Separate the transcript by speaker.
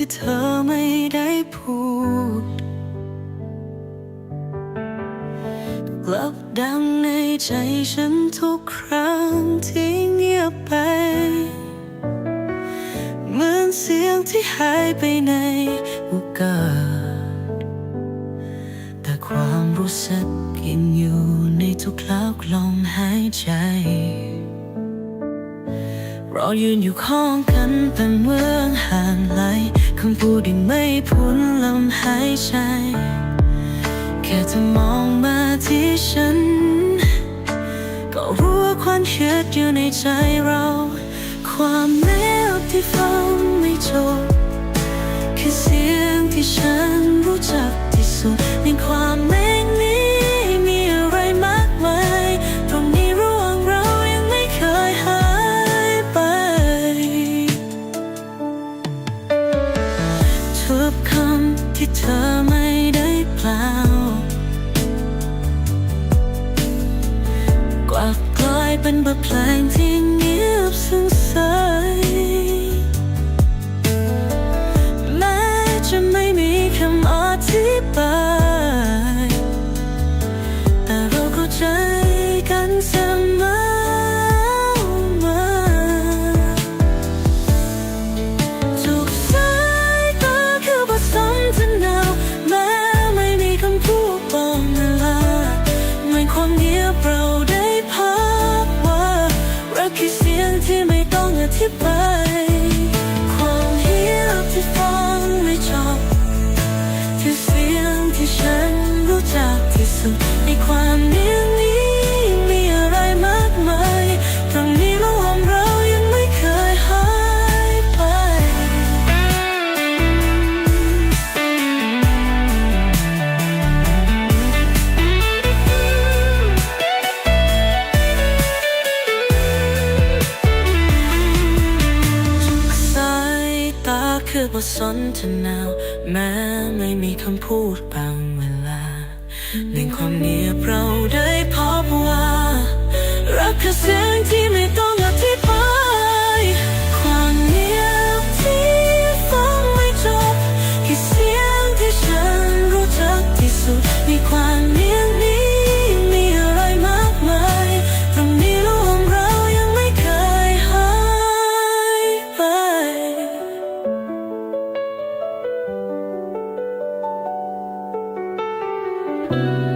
Speaker 1: ที่เธอไม่ได้พูด กลับดังในใจฉันทุกครั้งที่เงียบไป เหมือนเสียงที่หายไปในโอกาส แต่ความรู้สึกยังอยู่ในทุกคราวลมหายใจ เรายืนอยู่ข้างกันแต่เมืองห่างไกลคำพูดยังไม่พ้นลมหายใจ แค่เธอมองมาที่ฉัน ก็รู้ว่าความเคิดอยู่ในใจเรา ความเงียบที่ฟังไม่จบคือเสียงที่ฉันรู้จัก บทเพลงที่เงียบสงสัยแม้จะไม่มีคำอธิบายแต่เราเข้าใจกันเสมอ ไม่ต้องอธิบายความเงียบที่ฟังไม่จบที่เสียงที่ฉันรู้จักที่สุด กว่าสนทนา แม้ไม่มีคำพูดบางเวลาในความเนียบเราได้พบว่า รักคือเสียงที่ไม่ต้อง Bye.